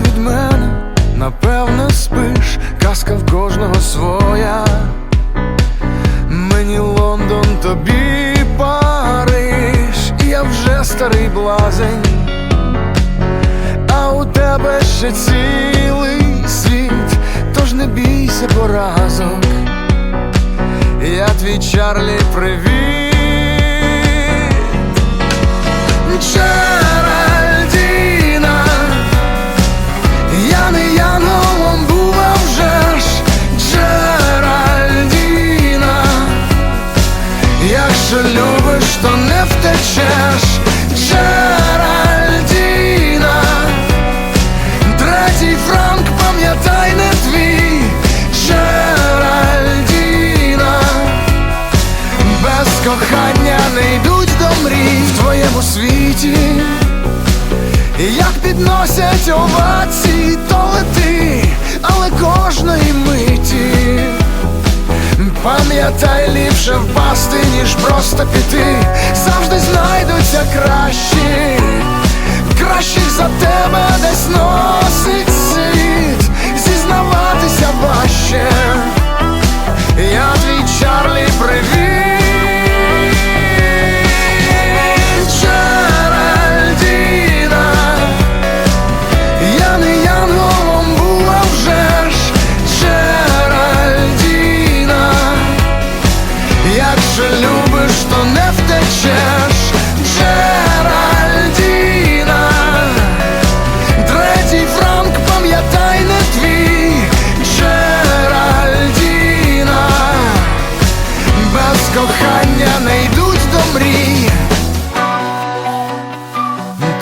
від мене, напевно спиш, казка в кожного своя. Мені Лондон, тобі Париж, я вже старий блазень, а у тебе ще цілий світ, тож не бійся поразок. Я твій Чарлі, привіт Якщо любиш, то не втечеш. Джеральдіна. Третій франк, пам'ятай, не твій. Джеральдіна. Без кохання не йдуть до мрій в твоєму світі. Як підносять овації, то лети, але кожної миті Пам'ятай, ліпше впасти, ніж просто піти. Завжди знайдуться кращі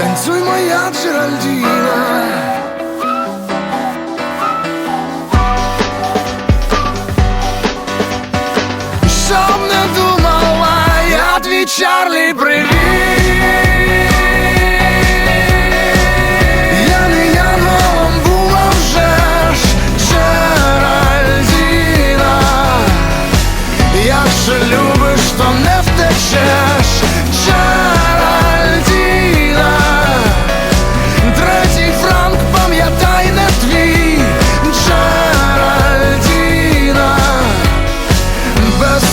Танцюй моя Джеральдіна. Щоб не думала, я твій Чарлі, привіт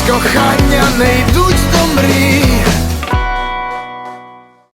кохання не йдуть до мрій.